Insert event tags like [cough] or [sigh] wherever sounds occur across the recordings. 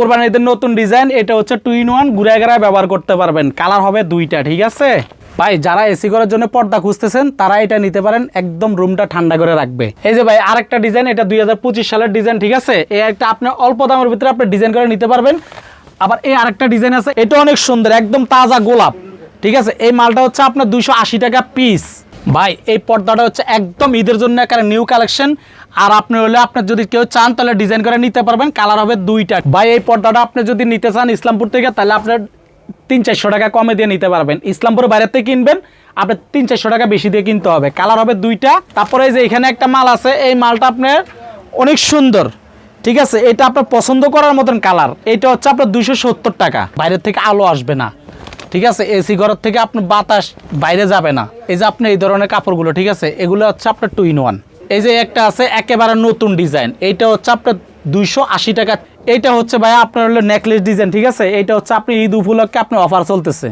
কোরবানি ঈদের নতুন ডিজাইন, এটা হচ্ছে টু ইন ওয়ান ঘুরে গেরায় ব্যবহার করতে পারবেন। কালার হবে দুইটা, ঠিক আছে? ভাই, যারা এসি করার জন্য পর্দা খুঁজতেছেন, তারা এটা নিতে পারেন, একদম রুমটা ঠান্ডা করে রাখবে। এই যে ভাই, আরেকটা ডিজাইন, এটা দুই হাজার পঁচিশ সালের ডিজাইন, ঠিক আছে? এই একটা আপনি অল্প দামের ভিতরে আপনি ডিজাইন করে নিতে পারবেন। আবার এই আরেকটা ডিজাইন আছে, এটা অনেক সুন্দর, একদম তাজা গোলাপ, ঠিক আছে? এই মালটা হচ্ছে আপনার দুইশো আশি টাকা পিস ভাই, এই পর্দাটা হচ্ছে একদম ঈদের জন্য একটা নিউ কালেকশন আর আপনি হলে আপনার যদি কেউ চান, তাহলে ডিজাইন করে নিতে পারবেন। কালার হবে দুইটা। ভাই, এই পর্দাটা আপনি যদি নিতে চান ইসলামপুর থেকে, তাহলে আপনার তিন চারশো টাকা কমে দিয়ে নিতে পারবেন। ইসলামপুর বাইরে থেকে কিনবেন আপনার তিন চারশো টাকা বেশি দিয়ে কিনতে হবে। কালার হবে দুইটা। তারপরে যে এখানে একটা মাল আছে, এই মালটা আপনার অনেক সুন্দর। ঠিক আছে? এটা আপনার পছন্দ করার মতন কালার এটা হচ্ছে আপনার দুইশো সত্তর টাকা। বাইরের থেকে আলো আসবে না। ঠিক আছে? এসি ঘরের থেকে আপনার বাতাস বাইরে যাবে না। এই যে আপনি এই ধরনের কাপড়গুলো, ঠিক আছে? এগুলো হচ্ছে আপনার টু ইন ওয়ান এই যে একটা আছে, একেবারে নতুন ডিজাইন। এইটা হচ্ছে আপনার দুইশো আশি টাকা। এইটা হচ্ছে ভাই আপনার হলো নেকলেস ডিজাইন ঠিক আছে? এইটা হচ্ছে আপনি ঈদ উপলক্ষে আপনার অফার চলতেছে।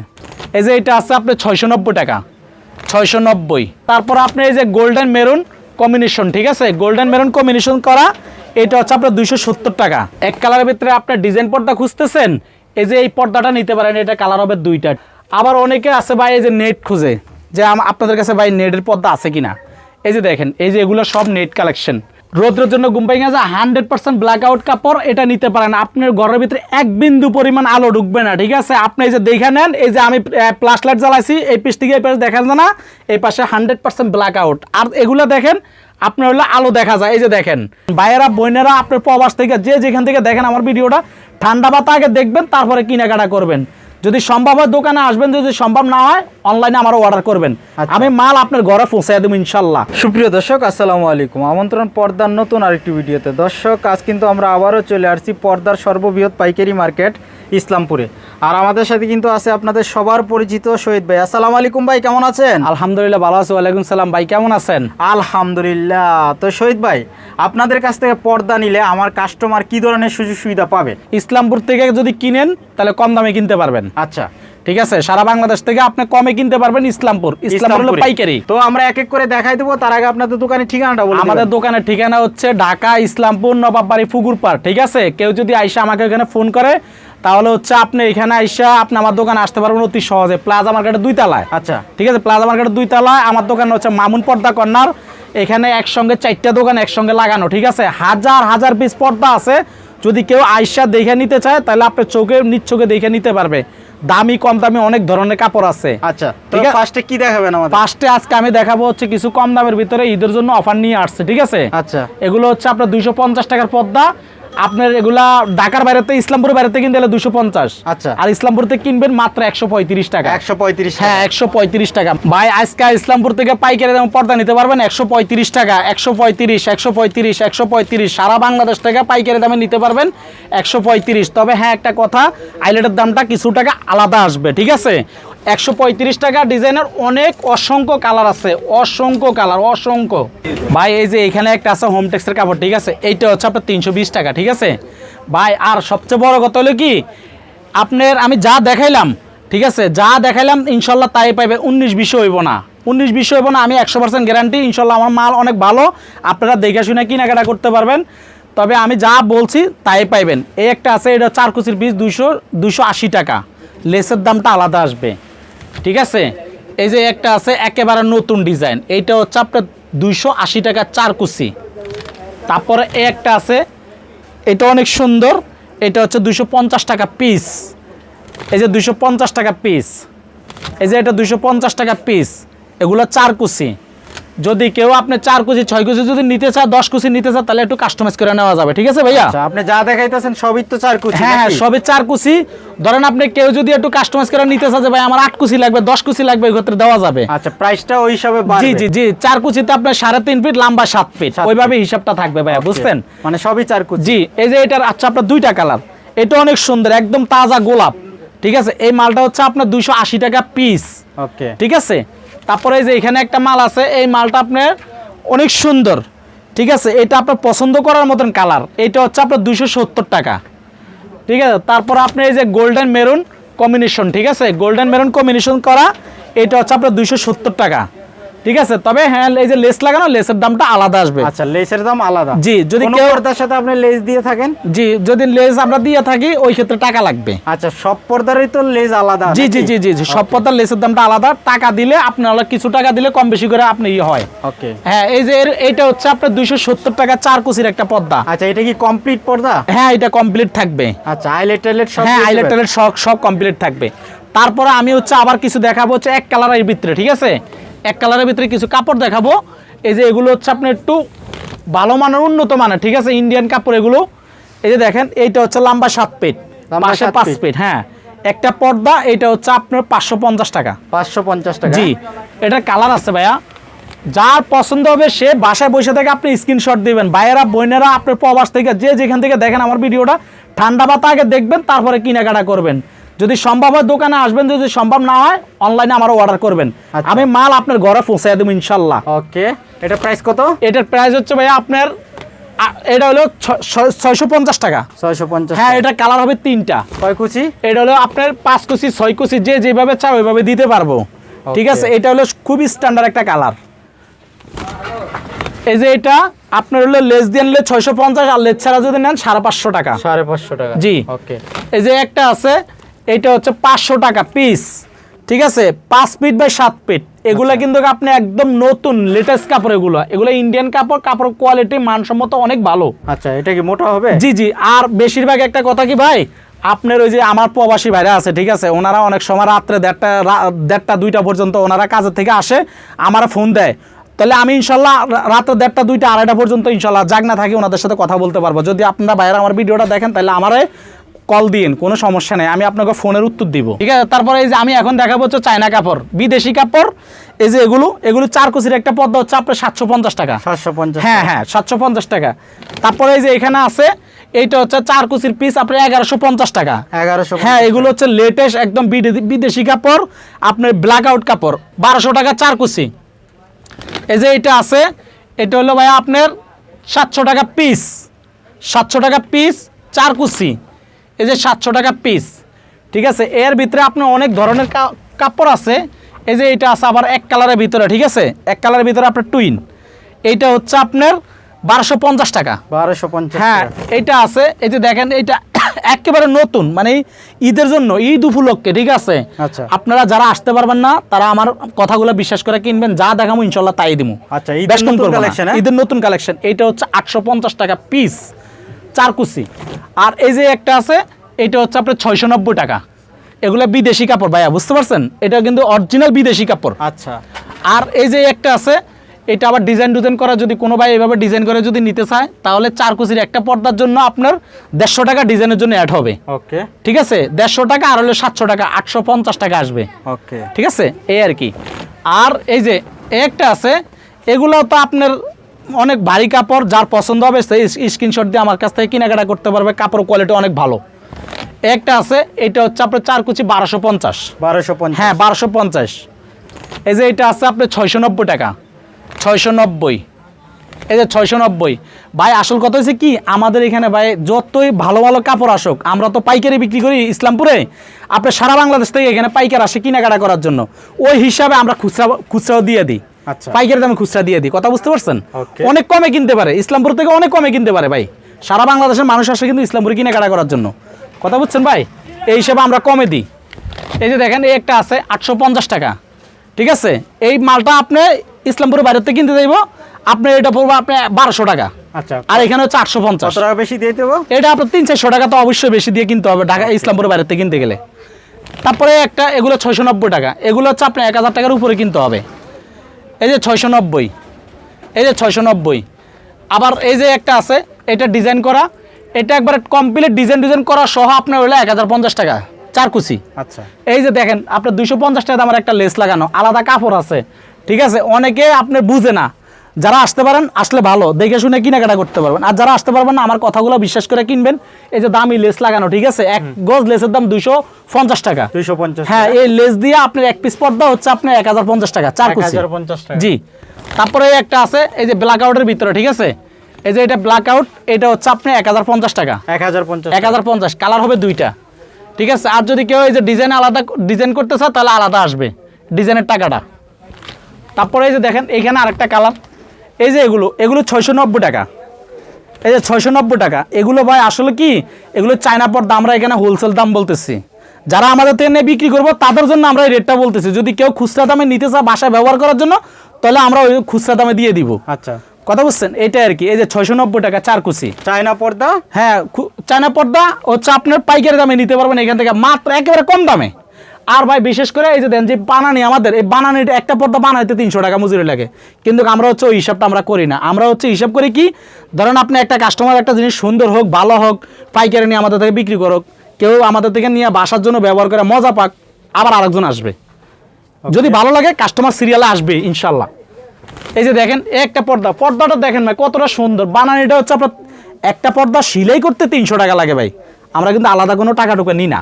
এই যে এটা আছে আপনার ছয়শো নব্বই টাকা। ছয়শো নব্বই। তারপর আপনি এই যে গোল্ডেন মেরুন কম্বিনেশন ঠিক আছে? গোল্ডেন মেরুন কম্বিনেশন করা এটা হচ্ছে আপনার দুইশো সত্তর টাকা। এক কালারের ভিতরে আপনার ডিজাইন পর্দা খুঁজতেছেন, এই যে এই পর্দাটা নিতে পারেন, এটা কালার হবে দুইটা। আবার অনেকে আছে ভাই এই যে নেট খুঁজে, যে আপনাদের কাছে ভাই নেটের পর্দা আছে কিনা? এই যে দেখেন, এই যে এগুলো সব নেট কালেকশন রোদ্রের জন্য গুম্পাই গেছে হান্ড্রেড পার্সেন্ট ব্ল্যাক আউট কাপড়, এটা নিতে পারেন। আপনার ঘরের ভিতরে এক বিন্দু পরিমাণ আলো ঢুকবে না, ঠিক আছে? আপনি এই যে দেখে নেন, এই যে আমি প্লাস লাইট জ্বালাইছি, এই পিস থেকে এই পাশে দেখা যায় না, এই পাশে হান্ড্রেড পার্সেন্ট ব্ল্যাক আউট আর এগুলো দেখেন, আপনার হলো আলো দেখা যায়, এই যে দেখেন। ভাইয়েরা, বোনেরা, আপনার প্রবাস থেকে যে যেখান থেকে দেখেন আমার ভিডিওটা, ঠান্ডা বাতা আগে দেখবেন, তারপরে কেনাকাটা করবেন। যদি সম্ভব হয় দোকানে আসবেন যদি সম্ভব না হয় অনলাইনে আমার অর্ডার করবেন। আচ্ছা। আমি মাল আপনার ঘরে পৌঁছাই দেবো ইনশাল্লাহ। সুপ্রিয় দর্শক আসসালামু আলাইকুম। আমন্ত্রণ পর্দার নতুন আরেকটি ভিডিওতে। দর্শক আজ কিন্তু আমরা আবারও চলে আসছি পর্দার সর্ববৃহৎ পাইকারি মার্কেট। ইসলামপুরে। আর আমাদের সাথে কিন্তু আছে আপনাদের সবার পরিচিত শহীদ ভাই। আসসালামু আলাইকুম ভাই কেমন আছেন? আলহামদুলিল্লাহ ভালো আছি ওয়ালাইকুম সালাম। ভাই কেমন আছেন? আলহামদুলিল্লাহ। তো শহীদ ভাই আপনাদের কাছ থেকে পর্দা নিলে আমার কাস্টমার কি ধরনের সুযোগ সুবিধা পাবে? ইসলামপুর থেকে যদি কিনেন তাহলে কম দামে কিনতে পারবেন। আচ্ছা। ঠিক আছে? সারা বাংলাদেশ থেকে আপনি কমে কিনতে পারবেন ইসলামপুর। ইসলামপুর হলো পাইকারি। তো আমরা এক এক করে দেখাই দেবো তার আগে আপনাদের দোকানের ঠিকানাটা বলে আমাদের দোকানের ঠিকানা হচ্ছে ঢাকা ইসলামপুর নবাববাড়ি ফুগুরপাড়। ঠিক আছে? কেউ যদি আইসা আমাকে এখানে ফোন করে তাহলে হচ্ছে আপনি এখানে আইসা আপনি আমার দোকানে আসতে পারবেন অতি সহজে। প্লাজা মার্কেটের দুই তলায়। আচ্ছা। ঠিক আছে? প্লাজা মার্কেটের দুই তলায় আমার দোকান হচ্ছে মামুন পর্দা কর্নার। এখানে একসঙ্গে চারটা দোকান একসঙ্গে লাগানো ঠিক আছে? হাজার হাজার পিস পর্দা আছে। যদি কেউ আইসা দেখে নিতে চায় তাহলে আপনার চোখে চোখে দেখে নিতে পারবে। দামি কম দামি অনেক ধরনের কাপড় আছে। আচ্ছা ঠিক আছে। ফার্স্টে কি দেখাবেন আমাদের? ফার্স্টে আজকে আমি দেখাবো হচ্ছে কিছু কম দামের ভিতরে ঈদের জন্য অফার নিয়ে আসছে ঠিক আছে? আচ্ছা। এগুলো হচ্ছে আপনার দুইশো পঞ্চাশ টাকার পর্দা। আপনার এগুলা ঢাকার বাইরেতে ইসলামপুরের বাইরেতে কিনতে হলে দুশো পঞ্চাশ। আচ্ছা। আর ইসলামপুর থেকে কিনবেন মাত্র একশো পঁয়ত্রিশ টাকা। একশো পঁয়ত্রিশ হ্যাঁ একশো পঁয়ত্রিশ টাকা। ভাই আজকে ইসলামপুর থেকে পাইকারি দাম পর্দা নিতে পারবেন একশো পঁয়ত্রিশ টাকা। একশো পঁয়ত্রিশ একশো পঁয়ত্রিশ একশো পঁয়ত্রিশ। সারা বাংলাদেশ থেকে পাইকারি দামে নিতে পারবেন একশো পঁয়ত্রিশ। তবে হ্যাঁ একটা কথা আইলেটের দামটা কিছু টাকা আলাদা আসবে ঠিক আছে? একশো পঁয়ত্রিশ টাকা ডিজাইনের অনেক অসংখ্য কালার আছে। অসংখ্য কালার, অসংখ্য। ভাই, এই যে এখানে একটা আছে হোম টেক্সের কাপড়, ঠিক আছে? এইটা হচ্ছে আপনার তিনশো বিশ টাকা, ঠিক আছে? ভাই, আর সবচেয়ে বড় কথা হলো কি, আপনার আমি যা দেখাইলাম, ঠিক আছে? যা দেখাইলাম, ইনশাল্লাহ তাই পাইবে। উনিশ বিশ হইব না। উনিশ বিশ হইব না, আমি একশো পার্সেন্ট গ্যারান্টি ইনশাল্লাহ আমার মাল অনেক ভালো। আপনারা দেখে শুনে কেনাকাটা করতে পারবেন। তবে আমি যা বলছি, তাই পাইবেন। এই একটা আছে, এটা চার কুচির পিস দুশো দুইশো আশি টাকা। লেসের দামটা আলাদা আসবে। ঠিক আছে? এই যে একটা আছে, একেবারে নতুন ডিজাইন। এইটা হচ্ছে আপনার দুইশো আশি টাকা চার কুচি। তারপরে এই একটা আছে, এটা অনেক সুন্দর। এটা হচ্ছে পঞ্চাশ টাকা পিস এই যে পঞ্চাশ টাকা পিস এই যে এটা পঞ্চাশ টাকা পিস এগুলো চার কুচি। যদি কেউ আপনি চার কুচি ছয় কুচি যদি নিতে চায় দশ কুচি নিতে চায় তাহলে একটু কাস্টমাইজ করে নেওয়া যাবে ঠিক আছে ভাইয়া? আচ্ছা আপনি যা দেখাইতেছেন সবই তো চার কুচি হ্যাঁ হ্যাঁ নাকি? সবে চার কুচি। ধরেন আপনি কেউ যদি একটু কাস্টমাইজ করে নিতে চায় যে ভাই আমার আট কুচি লাগবে দশ কুচি লাগবে এই ক্ষেত্রে দেওয়া যাবে। আচ্ছা প্রাইসটা ওই হিসাবে জি জি জি চার কুচিতে আপনার সাড়ে তিন ফিট লম্বা সাত ফিট ওইভাবে হিসাবটা থাকবে ভাইয়া বুঝছেন? মানে সবই চার কুচি। জি এই যে এটার আচ্ছা আপনার দুইটা কালার এটা অনেক সুন্দর একদম তাজা গোলাপ ঠিক আছে? এই মালটা হচ্ছে আপনার দুইশো আশি টাকা পিস ওকে ঠিক আছে? তারপরে এই যে এখানে একটা মাল আছে, এই মালটা আপনার অনেক সুন্দর। ঠিক আছে? এটা আপনার পছন্দ করার মতন কালার। এটা হচ্ছে আপনার দুশো সত্তর টাকা। ঠিক আছে? তারপর আপনি এই যে গোল্ডেন মেরুন কম্বিনেশন, ঠিক আছে? গোল্ডেন মেরুন কম্বিনেশন করা, এটা হচ্ছে আপনার দুশো সত্তর টাকা। ঠিক আছে? তবে হ্যাঁ এই যে লেস লাগানো লেসের দামটা আলাদা আসবে। আচ্ছা লেসের দাম আলাদা। জি, যদি কেউ- পর্দার সাথে আপনি লেস দিয়ে থাকেন? জি যদি লেস আমরা দিয়ে থাকি ওই ক্ষেত্রে টাকা লাগবে। আচ্ছা সব পর্দারই তো লেস আলাদা জি জি জি জি সব পদার লেসের দামটা আলাদা। টাকা দিলে আপনার কিছু টাকা দিলে কম বেশি করে আপনি ইয়ে হয়। ওকে হ্যাঁ এই যে এইটা হচ্ছে আপনার দুইশো সত্তর টাকা চার কুচির একটা পর্দা। আচ্ছা এটা কি কমপ্লিট পর্দা? হ্যাঁ এটা কমপ্লিট থাকবে। আচ্ছা আইলেট টাইলেট সব হ্যাঁ আইলেট? টাইলেট সব সব কমপ্লিট থাকবে। তারপরে আমি হচ্ছে আবার কিছু দেখাবো হচ্ছে এক কালারের ভিতরে ঠিক আছে? এক কালারের ভিতরে কিছু কাপড় দেখাবো। এই যে এগুলো হচ্ছে আপনার একটু ভালো মানের উন্নত মানের ঠিক আছে? ইন্ডিয়ান কাপড় এগুলো। এই যে দেখেন এইটা হচ্ছে লম্বা সাত পেট। পাশে পাঁচ। ফিট হ্যাঁ। একটা পর্দা এটা হচ্ছে আপনার পাঁচশো পঞ্চাশ টাকা। পাঁচশো পঞ্চাশ টাকা। জি। এটার কালার আছে ভাইয়া। যার পছন্দ হবে সে বাসায় বসে থেকে আপনি স্ক্রিনশট দিবেন। ভাইয়েরা বোনেরা আপনার প্রবাস থেকে যে যেখান থেকে দেখেন আমার ভিডিওটা ঠান্ডা বাতা আগে দেখবেন তারপরে কেনাকাটা করবেন। যদি সম্ভব হয় দোকানে আসবেন যদি সম্ভব না হয় অনলাইনে আমারও অর্ডার করবেন। আচ্ছা। আমি মাল আপনার ঘরে পৌঁছাই দেবো ইনশাল্লাহ। ওকে এটা প্রাইস কত? এটার প্রাইস হচ্ছে ভাইয়া আপনার এটা হলো ছয়শো পঞ্চাশ টাকা। ছয়শো পঞ্চাশ হ্যাঁ এটা কালার হবে তিনটা। কয় কুচি? এটা হলো আপনার পাঁচ কুচি ছয় কুচি যে যেভাবে চায় ওইভাবে দিতে পারব। ঠিক আছে? এটা হলো খুবই স্ট্যান্ডার্ড একটা কালার এই যে এটা আপনার হলো লেস দিয়ে নিলে ছয়শো পঞ্চাশ আর লেস ছাড়া যদি নেন সাড়ে পাঁচশো টাকা। সাড়ে পাঁচশো টাকা। জি। ওকে এই যে একটা আছে এটা হচ্ছে পাঁচশো টাকা পিস ঠিক আছে? পাঁচ ফিট বাই সাত ফিট এগুলো আচ্ছা। কিন্তু আপনি একদম নতুন লেটেস্ট কাপড় এগুলো। এগুলো ইন্ডিয়ান কাপড় কাপড় কোয়ালিটি মানসম্মত অনেক ভালো। আচ্ছা এটা কি মোটা হবে? জি জি। আর বেশিরভাগ একটা কথা কি ভাই? আপনার ওই যে আমার প্রবাসী ভাইরা আছে ঠিক আছে? ওনারা অনেক সময় রাত্রে দেড়টা দেড়টা দুইটা পর্যন্ত ওনারা কাজের থেকে আসে আমার ফোন দেয়। তাহলে আমি ইনশাল্লাহ রাত্রে দেড়টা দুইটা আড়াইটা পর্যন্ত ইনশাল্লাহ জাগ না থাকি ওনাদের সাথে কথা বলতে পারব। যদি আপনারা বাইরে আমার ভিডিওটা দেখেন তাহলে আমারে কল দিন কোনো সমস্যা নেই আমি আপনাকে ফোনের উত্তর দিব। ঠিক আছে? তারপরে এই যে আমি এখন দেখাবো হচ্ছে চায়না কাপড় বিদেশি কাপড় এই যে এগুলো এগুলো চার কুচির একটা পদ্মা হচ্ছে আপনার সাতশো পঞ্চাশ টাকা। সাতশো পঞ্চাশ হ্যাঁ হ্যাঁ সাতশো পঞ্চাশ টাকা। তারপরে এই যে এখানে আছে এইটা হচ্ছে চার কুচির পিস আপনার এগারোশো পঞ্চাশ টাকা। এগারোশো হ্যাঁ এগুলো হচ্ছে লেটেস্ট একদম বিদে- বিদেশি কাপড় আপনার ব্ল্যাক আউট কাপড় বারোশো টাকা চার কুচি এই যে এটা আছে এটা হলো ভাই আপনার সাতশো টাকা পিস সাতশো টাকা পিস চার কুচি এই যে সাতশো টাকা পিস ঠিক আছে? এর ভিতরে আপনার অনেক ধরনের কাপড় আছে। এই যে এটা আছে আবার এক কালারের ভিতরে ঠিক আছে? এক কালারের ভিতরে আপনার টুইন এইটা হচ্ছে আপনার বারোশো পঞ্চাশ টাকা। বারোশো পঞ্চাশ হ্যাঁ। এটা আছে। এই যে দেখেন এটা [coughs] একেবারে নতুন মানে ঈদের জন্য ঈদ উপলক্ষে ঠিক আছে? আচ্ছা। আপনারা যারা আসতে পারবেন না তারা আমার কথাগুলো বিশ্বাস করে কিনবেন। যা দেখাবো ইনশাল্লাহ তাই দিমু। আচ্ছা, ঈদের নতুন করব না। collection, হ্যাঁ? ঈদের নতুন কালেকশন এটা হচ্ছে আটশো পঞ্চাশ টাকা পিস চার কুচি। আর এই যে একটা আছে এটা হচ্ছে আপনার ছয়শো নব্বই টাকা। এগুলো বিদেশি কাপড় ভাইয়া বুঝতে পারছেন? এটা কিন্তু অরিজিনাল বিদেশি কাপড়। আচ্ছা। আর এই যে একটা আছে এটা আবার ডিজাইন ডিজাইন করা যদি কোনো ভাই এভাবে ডিজাইন করে যদি নিতে চায় তাহলে চার কুচির একটা পর্দার জন্য আপনার দেড়শো টাকা ডিজাইনের জন্য অ্যাড হবে। ওকে। ঠিক আছে? দেড়শো টাকা আর হলে সাতশো টাকা আটশো পঞ্চাশ টাকা আসবে। ওকে। ঠিক আছে? এই আর কি। আর এই যে একটা আছে এগুলো তো আপনার অনেক ভারী কাপড় যার পছন্দ হবে সেই স্ক্রিনশট দিয়ে আমার কাছ থেকে কেনাকাটা করতে পারবে। কাপড় কোয়ালিটি অনেক ভালো। একটা আছে এটা হচ্ছে আপনার চার কুচি বারোশো পঞ্চাশ। বারোশো হ্যাঁ বারোশো পঞ্চাশ। এই যে এটা আছে আপনার ছয়শো নব্বই টাকা। ছয়শো নব্বই। এই যে ছয়শো নব্বই। ভাই আসল কথা হচ্ছে কি আমাদের এখানে ভাই যতই ভালো ভালো কাপড় আসুক আমরা তো পাইকারি বিক্রি করি ইসলামপুরে। আপনার সারা বাংলাদেশ থেকে এখানে পাইকার আসে কেনাকাটা করার জন্য। ওই হিসাবে আমরা খুচরা খুচরাও দিয়ে দিই। পাইকারি দামে খুচরা দিয়ে দিই। কথা বুঝতে পারছেন? অনেক কমে কিনতে পারে। ইসলামপুর থেকে অনেক কমে কিনতে পারে ভাই। সারা বাংলাদেশের মানুষ আসে কিন্তু ইসলামপুরে কেনাকাটা করার জন্য। কথা বুঝছেন ভাই? এই হিসাবে আমরা কমে দিই। এই যে দেখেন এই একটা আছে আটশো পঞ্চাশ টাকা। ঠিক আছে? এই মালটা আপনি ইসলামপুরের বাইরের থেকে কিনতে যাইব। আপনি এটা পড়ব আপনি বারোশো টাকা। আচ্ছা। আর এখানে হচ্ছে আটশো পঞ্চাশ। টাকা বেশি দিয়ে দেবো? এটা আপনার তিন চারশো টাকা তো অবশ্যই বেশি দিয়ে কিনতে হবে ঢাকা ইসলামপুরের বাইরের থেকে কিনতে গেলে। তারপরে একটা এগুলো ছয়শো নব্বই টাকা। এগুলো হচ্ছে আপনার এক হাজার টাকার উপরে কিনতে হবে। এই যে ছয়শো নব্বই এই যে ছয়শো নব্বই আবার এই যে একটা আছে এটা ডিজাইন করা। এটা একবার কমপ্লিট ডিজাইন ডিজাইন করা সহ আপনার হইলে এক হাজার পঞ্চাশ টাকা চারকুচি আচ্ছা। এই যে দেখেন আপনার দুইশো পঞ্চাশ টাকা আমার একটা লেস লাগানো আলাদা কাপড় আছে। ঠিক আছে? অনেকে আপনি বুঝে না। যারা আসতে পারেন আসলে ভালো। দেখে শুনে কেনাকাটা করতে পারবেন। আর যারা আসতে পারবেন না আমার কথাগুলো বিশ্বাস করে কিনবেন। এই যে দামি লেস লাগানো ঠিক আছে? এক গজ লেসের দাম দুইশো পঞ্চাশ টাকা। দুইশো পঞ্চাশ হ্যাঁ এই লেস দিয়ে আপনার এক পিস পর্দা হচ্ছে আপনার এক হাজার পঞ্চাশ টাকা চার কুচি। জি। তারপরে একটা আছে এই যে ব্ল্যাক আউটের ভিতরে ঠিক আছে? এই যে এটা ব্ল্যাক আউট এটা হচ্ছে আপনি এক হাজার পঞ্চাশ টাকা। এক হাজার পঞ্চাশ এক হাজার পঞ্চাশ কালার হবে দুইটা। ঠিক আছে? আর যদি কেউ এই যে ডিজাইন আলাদা ডিজাইন করতে চায় তাহলে আলাদা আসবে। ডিজাইনের টাকাটা। তারপরে এই যে দেখেন এইখানে আরেকটা কালার এই যে এগুলো এগুলো ছয়শো নব্বই টাকা। এই যে ছয়শো নব্বই টাকা এগুলো ভাই আসলে কি? এগুলো চায়না পর্দা আমরা এখানে হোলসেল দাম বলতেছি। যারা আমাদের থেকে নিয়ে বিক্রি করব তাদের জন্য আমরা এই রেটটা বলতেছি। যদি কেউ খুচরা দামে নিতে চায় বাসায় ব্যবহার করার জন্য তাহলে আমরা ওই খুচরা দামে দিয়ে দিব। আচ্ছা। কথা বুঝছেন? এটা আর কি। এই যে ছয়শো নব্বই টাকা চার কুচি চায়না পর্দা? হ্যাঁ চায়না পর্দা হচ্ছে আপনার পাইকারি দামে নিতে পারবেন এখান থেকে। মাত্র একেবারে কম দামে। আর ভাই বিশেষ করে এই যে দেন যে বানানি আমাদের এই বানানিটা একটা পর্দা বানাইতে তিনশো টাকা মজুরি লাগে। কিন্তু আমরা হচ্ছে ওই হিসাবটা আমরা করি না। আমরা হচ্ছে হিসাব করি কি ধরেন আপনি একটা কাস্টমার একটা জিনিস সুন্দর হোক ভালো হোক পাইকারি নিয়ে আমাদের থেকে বিক্রি করুক কেউ আমাদের থেকে নিয়ে বাসার জন্য ব্যবহার করে মজা পাক আবার আরেকজন আসবে। যদি ভালো লাগে কাস্টমার সিরিয়ালে আসবে ইনশাল্লাহ এই যে দেখেন একটা পর্দা পর্দাটা দেখেন ভাই কতটা সুন্দর। বানানিটা হচ্ছে আপনার একটা পর্দা সিলাই করতে তিনশো টাকা লাগে ভাই। আমরা কিন্তু আলাদা কোনো টাকা টুকা নিই না।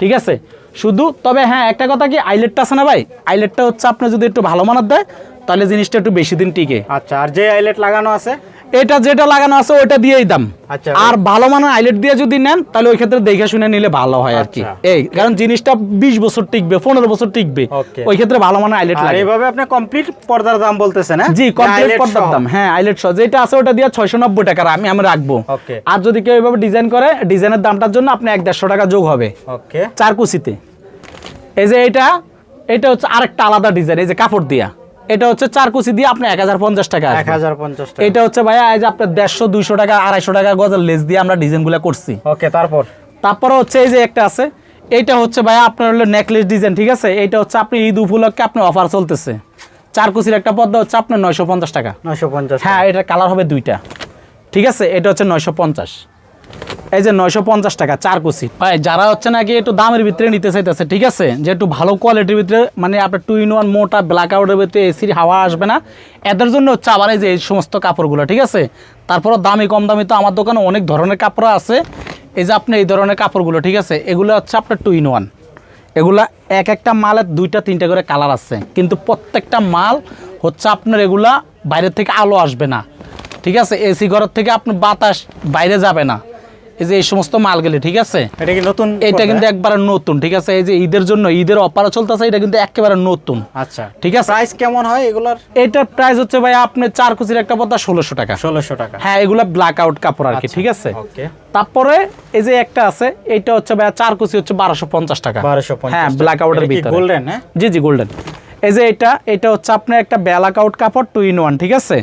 ঠিক আছে? শুধু, তবে হ্যাঁ একটা কথা কি, আইলেটটা আছে না ভাই? আইলেটটা হচ্ছে, আপনি যদি একটু ভালো মানার দেয়, তাহলে জিনিসটা একটু বেশি দিন টিকে। আচ্ছা আর যে আইলেট লাগানো আছে এটা যেটা লাগানো আছে ওইটা দিয়েই দাম। আচ্ছা। আর ভালো মানের আইলেট দিয়ে যদি নেন তাহলে ওই ক্ষেত্রে দেখে শুনে নিলে ভালো হয় আর কি। আচ্ছা। এই কারণ জিনিসটা বিশ বছর টিকবে পনেরো বছর টিকবে। ওই ক্ষেত্রে ভালো মানের আইলেট লাগে। এইভাবে আপনি কমপ্লিট পর্দার দাম বলতেছেন হ্যাঁ? জি কমপ্লিট পর্দার। দাম হ্যাঁ আইলেট সহ। যেটা আছে ওটা দিয়ে ছয়শো নব্বই টাকার আমি আমি রাখব আর যদি কেউ এভাবে ডিজাইন করে ডিজাইনের দামটার জন্য আপনি এক দেড়শো টাকা যোগ হবে। ওকে। চার কুচিতে। এই যে এটা এটা হচ্ছে আরেকটা আলাদা ডিজাইন এই যে কাপড় দিয়া। এটা হচ্ছে চার কুচি দিয়ে আপনি এক হাজার পঞ্চাশ টাকা এক হাজার পঞ্চাশ টাকা। এটা হচ্ছে ভাইয়া এই যে আপনার দেড়শো দুইশো টাকা আড়াইশো টাকা গজের লেস দিয়ে আমরা ডিজাইনগুলো করছি। ওকে তারপর? তারপরে হচ্ছে এই যে একটা আছে এইটা হচ্ছে ভাইয়া আপনার হলো নেকলেস ডিজাইন ঠিক আছে? এইটা হচ্ছে আপনি ঈদ উপলক্ষে আপনার অফার চলতেছে। চার কুচির একটা পদ্মা হচ্ছে আপনার নয়শো পঞ্চাশ টাকা। নয়শো পঞ্চাশ হ্যাঁ এটার কালার হবে দুইটা। ঠিক আছে? এটা হচ্ছে নয়শো পঞ্চাশ। এই যে নয়শো পঞ্চাশ টাকা, চার কুচি। ভাই, যারা হচ্ছে নাকি একটু দামের ভিতরে নিতে চাইতেছে, ঠিক আছে? যে একটু ভালো কোয়ালিটির ভিতরে মানে আপনার টু ইন ওয়ান মোটা ব্ল্যাক আউটের ভিতরে এসির হাওয়া আসবে না, এদের জন্য হচ্ছে আবার এই যে এই সমস্ত কাপড়গুলো, ঠিক আছে? তারপরও দামি, কম দামি তো আমার দোকানে অনেক ধরনের কাপড় আছে। এই যে আপনি এই ধরনের কাপড়গুলো, ঠিক আছে? এগুলো হচ্ছে আপনার টু ইন ওয়ান এগুলা এক একটা মালের দুইটা, তিনটা করে কালার আছে। কিন্তু প্রত্যেকটা মাল হচ্ছে আপনার এগুলা বাইরের থেকে আলো আসবে না। ঠিক আছে? এসি ঘরের থেকে আপনার বাতাস বাইরে যাবে না। এই যে এই সমস্ত মালগুলি ঠিক আছে? এটা কি নতুন এটা কিন্তু একবারে নতুন ঠিক আছে? এই যে ঈদের জন্য ঈদের অফারও চলতেছে এটা কিন্তু একেবারে নতুন। আচ্ছা। ঠিক আছে? প্রাইস কেমন হয় এগুলার? এটার প্রাইস হচ্ছে ভাই আপনার চার কুচির একটা পর্দা ষোলোশো টাকা। ষোলোশো টাকা। হ্যাঁ এগুলা ব্ল্যাক আউট কাপড় আর কি ঠিক আছে? ওকে তারপরে এই যে একটা আছে এটা হচ্ছে ভাই চার কুচি হচ্ছে বারোশো পঞ্চাশ টাকা। বারোশো হ্যাঁ ব্ল্যাক আউটের ভিতরে। গোল্ডেন হ্যাঁ? জি জি গোল্ডেন এই যে এটা এটা হচ্ছে আপনার একটা ব্ল্যাক আউট কাপড় টু ইন ওয়ান ঠিক আছে?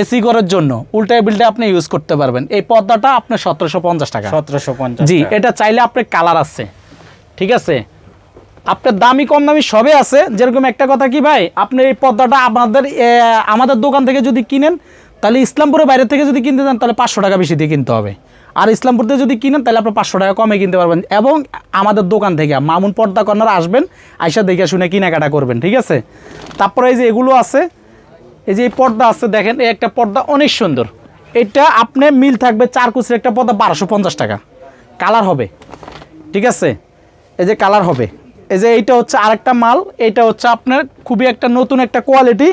এসি করার জন্য উল্টায় বিল্টে আপনি ইউজ করতে পারবেন। এই পর্দাটা আপনার সতেরোশো পঞ্চাশ টাকা। সতেরোশো পঞ্চাশ জি এটা চাইলে আপনার কালার আছে ঠিক আছে? আপনার দামি কম দামি সবে আছে। যেরকম একটা কথা কি ভাই আপনি এই পর্দাটা আপনাদের আমাদের দোকান থেকে যদি কিনেন তাহলে ইসলামপুরের বাইরে থেকে যদি কিনতে চান তাহলে পাঁচশো টাকা বেশি দিয়ে কিনতে হবে। আর ইসলামপুর থেকে যদি কিনেন, তাহলে আপনি পাঁচশো টাকা কমে কিনতে পারবেন। এবং আমাদের দোকান থেকে মামুন পর্দা কর্নার আসবেন, আইসা দেখে শুনে কেনাকাটা করবেন, ঠিক আছে? তারপরে এই যে এগুলো আছে, এই যে এই পর্দা আছে, দেখেন, এই একটা পর্দা অনেক সুন্দর। এটা আপনি মিল থাকবে চার কুচির একটা পর্দা, বারোশো পঞ্চাশ টাকা। কালার হবে, ঠিক আছে? এই যে কালার হবে। এই যে এইটা হচ্ছে আরেকটা মাল, এইটা হচ্ছে আপনার খুবই একটা নতুন একটা কোয়ালিটি।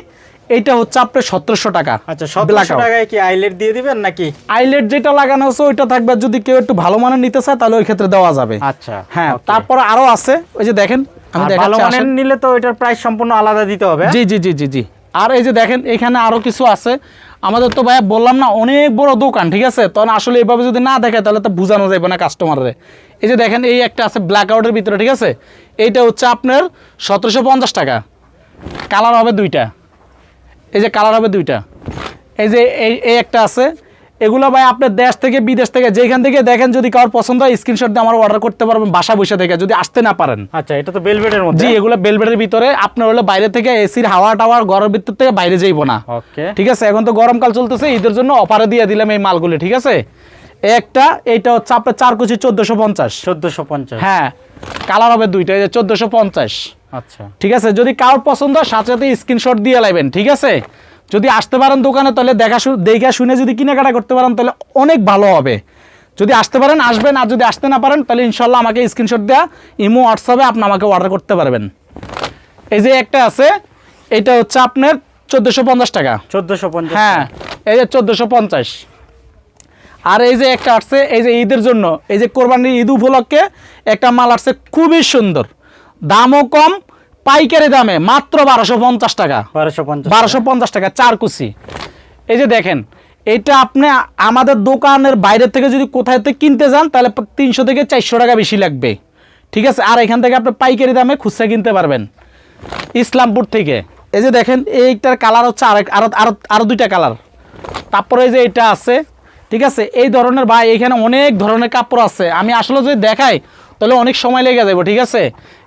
এইটা হচ্ছে আপনার সতেরোশো টাকা। আচ্ছা সতেরোশো টাকায় কি আইলেট দিয়ে দিবেন নাকি? আইলেট যেটা লাগানো আছে ওইটা থাকবে যদি কেউ একটু ভালো মানের নিতে চায় তাহলে ওই ক্ষেত্রে দেওয়া যাবে। আচ্ছা হ্যাঁ। তারপরে আরও আছে ওই যে দেখেন আমি ভালো মানের নিলে তো এটার প্রাইস সম্পূর্ণ আলাদা দিতে হবে হ্যাঁ? জি জি জি জি জি। আর এই যে দেখেন এখানে আরও কিছু আছে। আমাদের তো ভাইয়া বললাম না অনেক বড় দোকান ঠিক আছে? তখন আসলে এইভাবে যদি না দেখে তাহলে তো বোঝানো যাবে না এই যে দেখেন এই একটা আছে ব্ল্যাক আউটের ভিতরে ঠিক আছে? এইটা হচ্ছে আপনার সতেরোশো পঞ্চাশ টাকা। কালার হবে দুইটা। এই যে কালার হবে দুইটা। এই যে এই একটা আছে। এগুলো ভাই আপনার দেশ থেকে বিদেশ থেকে যেখান থেকে দেখেন যদি কারোর পছন্দ হয় স্ক্রিনশট দিয়ে আমার অর্ডার করতে পারবেন বাসা বসে থেকে যদি আসতে না পারেন। আচ্ছা এটা তো বেলভেটের মধ্যে। জি এগুলো বেলবেটের ভিতরে আপনার হলো বাইরে থেকে এসির হাওয়া টাওয়ার ঘরের ভিতর থেকে বাইরে যাইবো না। ওকে। ঠিক আছে এখন তো গরমকাল চলতেছে ঈদের জন্য অফারে দিয়ে দিলাম এই মালগুলি ঠিক আছে? একটা এইটা হচ্ছে আপনার চার কুচি চোদ্দোশো পঞ্চাশ। চোদ্দোশো পঞ্চাশ। হ্যাঁ কালার হবে দুইটা এই যে চোদ্দোশো পঞ্চাশ। আচ্ছা। ঠিক আছে যদি কারোর পছন্দ হয়, সাথে সাথে স্ক্রিনশট দিয়ে লাইবেন ঠিক আছে? যদি আসতে পারেন দোকানে তাহলে দেখা দেখা শুনে যদি কেনাকাটা করতে পারেন তাহলে অনেক ভালো হবে। যদি আসতে পারেন আসবেন আর যদি আসতে না পারেন তাহলে ইনশাল্লাহ আমাকে স্ক্রিনশট দেওয়া ইমো হোয়াটসঅ্যাপে আপনি আমাকে অর্ডার করতে পারবেন। এই যে একটা আছে এটা হচ্ছে আপনার চোদ্দোশো পঞ্চাশ টাকা। চোদ্দোশো পঞ্চাশ হ্যাঁ এই যে চোদ্দোশো পঞ্চাশ। আর এই যে একটা আসছে এই যে ঈদের জন্য এই যে কোরবানির ঈদ উপলক্ষে একটা মাল আসছে খুবই সুন্দর। দামও কম পাইকারি দামে মাত্র বারোশো পঞ্চাশ টাকা। বারোশো পঞ্চাশ বারোশো পঞ্চাশ টাকা চার কুচি। এই যে দেখেন এটা আপনি আমাদের দোকানের বাইরে থেকে যদি কোথায় থেকে কিনতে যান তাহলে তিনশো থেকে চারশো টাকা বেশি লাগবে। ঠিক আছে? আর এখান থেকে আপনি পাইকারি দামে খুচরা কিনতে পারবেন। ইসলামপুর থেকে। এই যে দেখেন এইটার কালার হচ্ছে আরেক আরও আরও আরও দুইটা কালার। তারপরে এই যে এটা আছে ঠিক আছে? এই ধরনের ভাই এখানে অনেক ধরনের কাপড় আছে। আমি আসলে যদি দেখাই তাহলে অনেক সময় লেগে যাবে ঠিক আছে?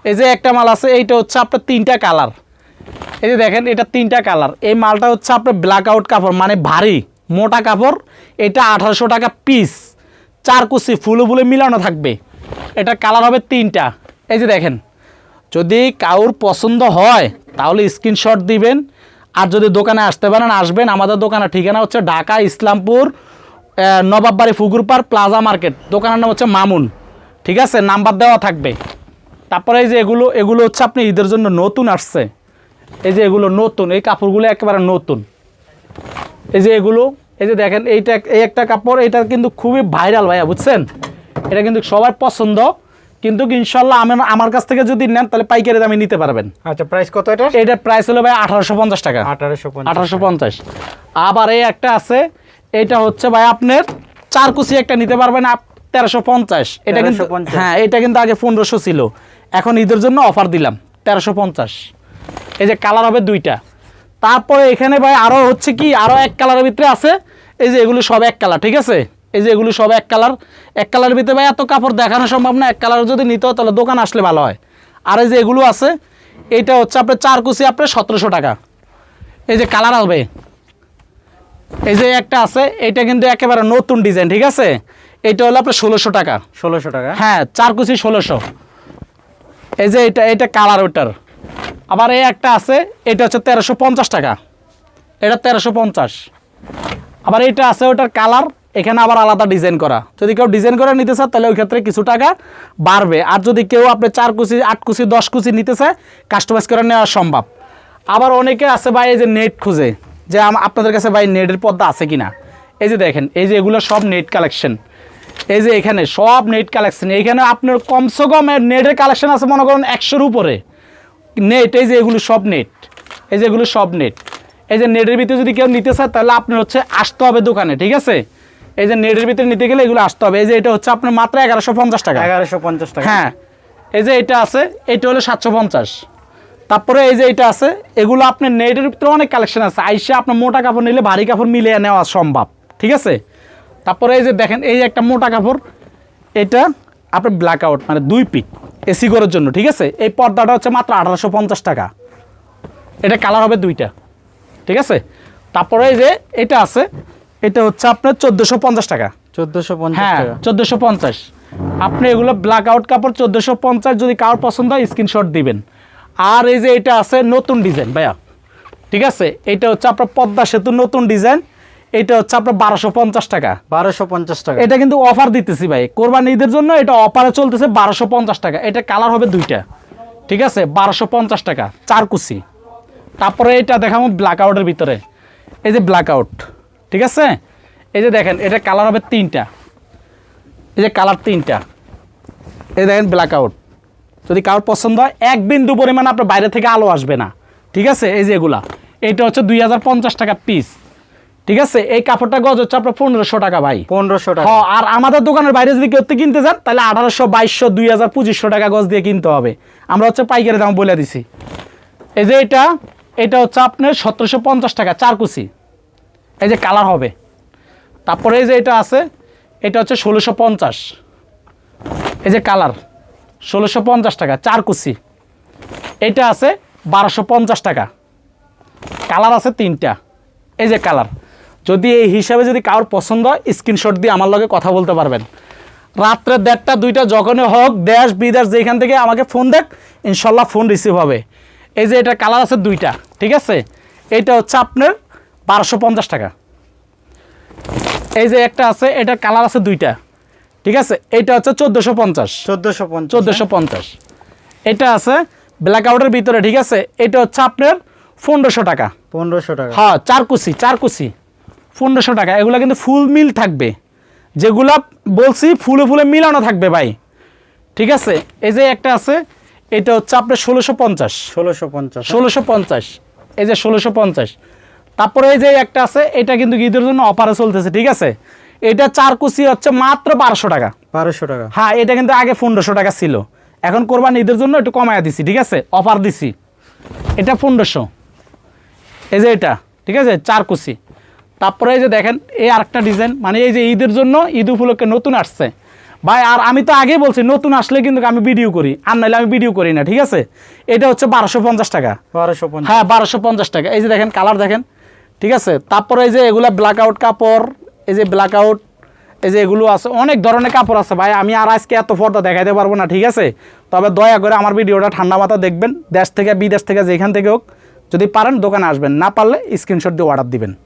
এই যে একটা মাল আছে, এইটা হচ্ছে আপনার তিনটা কালার। এই যে দেখেন, এটা তিনটা কালার। এই মালটা হচ্ছে আপনার ব্ল্যাক আউট কাপড় মানে ভারী, মোটা কাপড়। এটা আঠারোশো টাকা পিস চার কুচি, ফুলে ফুলে মিলানো থাকবে। এটা কালার হবে তিনটা। এই যে দেখেন, যদি কাউর পছন্দ হয়, তাহলে স্ক্রিনশট দিবেন। আর যদি দোকানে আসতে পারেন, আসবেন। আমাদের দোকানের ঠিকানা হচ্ছে ঢাকা, ইসলামপুর নবাববাড়ি ফুকুরপাড় প্লাজা মার্কেট। দোকানের নাম হচ্ছে মামুন। ঠিক আছে? নাম্বার দেওয়া থাকবে। তারপরে এই যে এগুলো এগুলো হচ্ছে আপনি ঈদের জন্য নতুন আসছে। এই যে এগুলো নতুন এই কাপড়গুলো একেবারে নতুন। এই যে এগুলো এই যে দেখেন এইটা এই একটা কাপড় এটা কিন্তু খুবই ভাইরাল ভাইয়া বুঝছেন? এটা কিন্তু সবার পছন্দ। কিন্তু ইনশাল্লাহ আমি আমার কাছ থেকে যদি নেন তাহলে পাইকারি দামে নিতে পারবেন। আচ্ছা প্রাইস কত এটা এটার প্রাইস হলো ভাই আঠারোশো পঞ্চাশ টাকা। আঠারোশো পঞ্চাশ আঠারোশো পঞ্চাশ। আবার এই একটা আছে এটা হচ্ছে ভাই আপনার চার কুচি একটা নিতে পারবেন তেরোশো পঞ্চাশ। এটা কিন্তু 1350 হ্যাঁ এটা কিন্তু আগে পনেরোশো ছিল। এখন ঈদের জন্য অফার দিলাম তেরোশো পঞ্চাশ। এই যে কালার হবে দুইটা। তারপরে এখানে ভাই আরও হচ্ছে কি আরও এক কালারের ভিতরে আছে। এই যে এগুলো সব এক কালার ঠিক আছে? এই যে এগুলো সব এক কালার। এক কালারের ভিতরে ভাই এত কাপড় দেখানো সম্ভব না এক কালার যদি নিতে হয় তাহলে দোকান আসলে ভালো হয়। আর এই যে এগুলো আছে এইটা হচ্ছে আপনার চার কুচি আপনার সতেরোশো টাকা। এই যে কালার হবে এই যে একটা আছে এটা কিন্তু একেবারে নতুন ডিজাইন ঠিক আছে? এটা হলো আপনার ষোলোশো টাকা। ষোলোশো টাকা? হ্যাঁ চার কুচি ষোলোশো। এই যে এটা এটা কালার ওটার। আবার এই একটা আছে এটা হচ্ছে তেরোশো পঞ্চাশ টাকা। এটা তেরোশো পঞ্চাশ। আবার এটা আছে ওটার কালার এখানে আবার আলাদা ডিজাইন করা। যদি কেউ ডিজাইন করে নিতে চায় তাহলে ওই ক্ষেত্রে কিছু টাকা বাড়বে। আর যদি কেউ আপনি চার কুচি আট কুচি দশ কুচি নিতে চায় কাস্টমাইজ করে নেওয়া সম্ভব। আবার অনেকে আছে ভাই এই যে নেট খুঁজে যে আম- আপনাদের কাছে ভাই নেটের পর্দা আছে কিনা? এই যে দেখেন এই যে এগুলো সব নেট কালেকশন। এই যে এখানে সব নেট কালেকশন এখানে আপনার কমসে কম নেটের কালেকশন আছে মনে করেন একশোর উপরে। নেট এই যে এগুলো সব নেট এই যে এগুলো সব নেট এই যে নেটের ভিতরে যদি কেউ নিতে চায় তাহলে আপনার হচ্ছে আসতে হবে দোকানে ঠিক আছে? এই যে নেটের ভিতরে নিতে গেলে এগুলো আসতে হবে। এই যে এটা হচ্ছে আপনার মাত্র এগারোশো পঞ্চাশ টাকা। এগারোশো পঞ্চাশ টাকা। হ্যাঁ এই যে এটা আছে এটা হলো সাতশো পঞ্চাশ। তারপরে এই যে এটা আছে এগুলো আপনার নেটের ভিতরে অনেক কালেকশন আছে। আইসে আপনার মোটা কাপড় নিলে ভারী কাপড় মিলিয়ে নেওয়া সম্ভব ঠিক আছে? তারপরে এই যে দেখেন এই যে একটা মোটা কাপড় এটা আপনার ব্ল্যাক আউট মানে দুই পিক এসি করার জন্য ঠিক আছে? এই পর্দাটা হচ্ছে মাত্র আঠারোশো পঞ্চাশ টাকা। এটা কালার হবে দুইটা ঠিক আছে? তারপরে এই যে এটা আছে এটা হচ্ছে আপনার চোদ্দোশো পঞ্চাশ টাকা। চোদ্দোশো হ্যাঁ চোদ্দোশো পঞ্চাশ। আপনি এগুলো ব্ল্যাক আউট কাপড় চোদ্দোশো পঞ্চাশ যদি কারোর পছন্দ হয় স্ক্রিনশট দিবেন। আর এই যে এটা আছে নতুন ডিজাইন ভাইয়া ঠিক আছে? এটা হচ্ছে আপনার পদ্মা সেতু নতুন ডিজাইন এটা হচ্ছে আপনার বারোশো পঞ্চাশ টাকা। বারোশো পঞ্চাশ টাকা। এটা কিন্তু অফার দিতেছি ভাই। কোরবানি ঈদের জন্য এটা অফারে চলতেছে বারোশো পঞ্চাশ টাকা। এটা কালার হবে দুইটা। ঠিক আছে? বারোশো পঞ্চাশ টাকা। চার কুচি। তারপরে এটা দেখাবো ব্ল্যাক আউটের ভিতরে। এই যে ব্ল্যাক আউট ঠিক আছে? এই যে দেখেন এটা কালার হবে তিনটা। এই যে কালার তিনটা। এই দেখেন ব্ল্যাক আউট যদি কারোর পছন্দ হয় এক বিন্দু পরিমাণ আপনার বাইরে থেকে আলো আসবে না। ঠিক আছে? এই যে এগুলা। এটা হচ্ছে দুই হাজার পঞ্চাশ টাকা পিস ঠিক আছে? এই কাপড়টা গজ হচ্ছে আপনার পনেরোশো টাকা ভাই। পনেরোশো টাকা। হ্যাঁ আর আমাদের দোকানের বাইরে যদি কেউ কিনতে যান তাহলে আঠারোশো বাইশশো দুই হাজার পঁচিশশো টাকা গজ দিয়ে কিনতে হবে। আমরা হচ্ছে পাইকারি দাম বলে দিছি। এই যে এটা এটা হচ্ছে আপনার সতেরোশো পঞ্চাশ টাকা চার কুচি। এই যে কালার হবে। তারপরে এই যে এটা আছে এটা হচ্ছে ষোলোশো পঞ্চাশ। এই যে কালার ষোলোশো পঞ্চাশ টাকা চার কুচি। এটা আছে বারোশো পঞ্চাশ টাকা। কালার আছে তিনটা। এই যে কালার। যদি এই হিসাবে যদি কারোর পছন্দ হয় স্ক্রিনশট দিয়ে আমার লগে কথা বলতে পারবেন। রাত্রে দেড়টা দুইটা যখনই হোক দেশ বিদেশ যেখান থেকে আমাকে ফোন দেখ ইনশাল্লাহ ফোন রিসিভ হবে। এই যে এটা কালার আছে দুইটা ঠিক আছে? এটা হচ্ছে আপনার বারোশো পঞ্চাশ টাকা। এই যে একটা আছে এটা কালার আছে দুইটা ঠিক আছে? এইটা হচ্ছে চোদ্দোশো পঞ্চাশ। চোদ্দোশো পঞ্চাশ চোদ্দোশো পঞ্চাশ। এটা আছে ব্ল্যাক আউটের ভিতরে ঠিক আছে? এটা হচ্ছে আপনার পনেরোশো টাকা। পনেরোশো টাকা। হ্যাঁ চার কুচি চার কুচি। পনেরোশো টাকা। এগুলো কিন্তু ফুল মিল থাকবে। যেগুলা বলছি ফুলে ফুলে মিলানো থাকবে ভাই। ঠিক আছে? এই যে একটা আছে এটা হচ্ছে আপনার ষোলোশো পঞ্চাশ। ষোলোশো পঞ্চাশ। ষোলোশো পঞ্চাশ। এই যে ষোলোশো পঞ্চাশ। তারপরে এই যে একটা আছে এটা কিন্তু ঈদের জন্য অফারে চলতেছে ঠিক আছে? এটা চার কুচি হচ্ছে মাত্র বারোশো টাকা। বারোশো টাকা। হ্যাঁ এটা কিন্তু আগে পনেরোশো টাকা ছিল। এখন কোরবান ঈদের জন্য একটু কমায়া দিছি ঠিক আছে? অফার দিছি। এটা পনেরোশো। এই যে এটা ঠিক আছে? চার কুচি। তারপরে এই যে দেখেন এই আরেকটা ডিজাইন মানে এই যে ঈদের জন্য ঈদ উপলক্ষে নতুন আসছে। ভাই আর আমি তো আগেই বলছি নতুন আসলে কিন্তু আমি ভিডিও করি আর নাহলে আমি ভিডিও করি না ঠিক আছে? এটা হচ্ছে বারোশো পঞ্চাশ টাকা। বারোশো হ্যাঁ বারোশো পঞ্চাশ টাকা। এই যে দেখেন কালার দেখেন ঠিক আছে? তারপরে এই যে এগুলা ব্ল্যাক আউট কাপড় এই যে ব্ল্যাক আউট এই যে এগুলো আছে অনেক ধরনের কাপড় আছে ভাই। আমি আর আজকে এত পর্দা দেখাইতে পারব না ঠিক আছে? তবে দয়া করে আমার ভিডিওটা ঠান্ডা মাথা দেখবেন দেশ থেকে বিদেশ থেকে যেখান থেকে হোক। যদি পারেন দোকানে আসবেন না পারলে স্ক্রিনশট দিয়ে অর্ডার দিবেন।